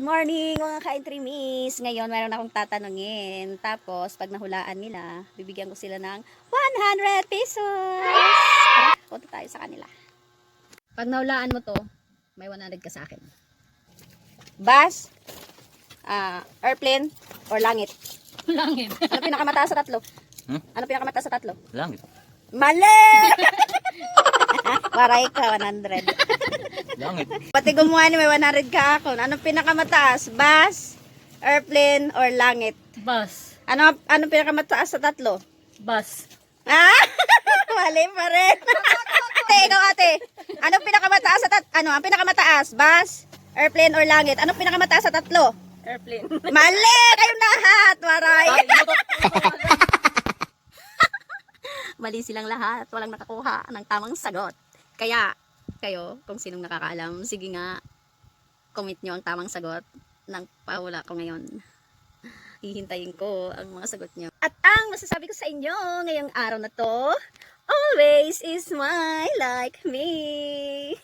Good morning mga ka-entremis! Ngayon, mayroon akong tatanungin. Tapos, pag nahulaan nila, bibigyan ko sila ng 100 pesos! Tara, punta tayo sa kanila. Pag nahulaan mo to, may 100 ka sa akin. Bus, ah, airplane, or langit? Langit. Ano pinakamataas sa tatlo? Hmm? Ano pinakamataas sa tatlo? Langit. Mali! Waray ka, 100. Langit. Pati gumawa ni may 100 ka ako. Anong pinakamataas? Bus, airplane, or langit? Bus. Ano ano pinakamataas sa tatlo? Bus. Ah! Mali pa rin. ate, ikaw ate. Anong pinakamataas sa tat ano, ang pinakamataas? Bus, airplane, or langit? Anong pinakamataas sa tatlo? Airplane. Mali! Kayong lahat! Waray! Mali silang lahat. Walang nakakuha ng tamang sagot. Kaya, kayo, kung sinong nakakaalam, sige nga, comment nyo ang tamang sagot ng pahula ko ngayon. Hihintayin ko ang mga sagot nyo. At ang masasabi ko sa inyo ngayong araw na to, always is smile like me.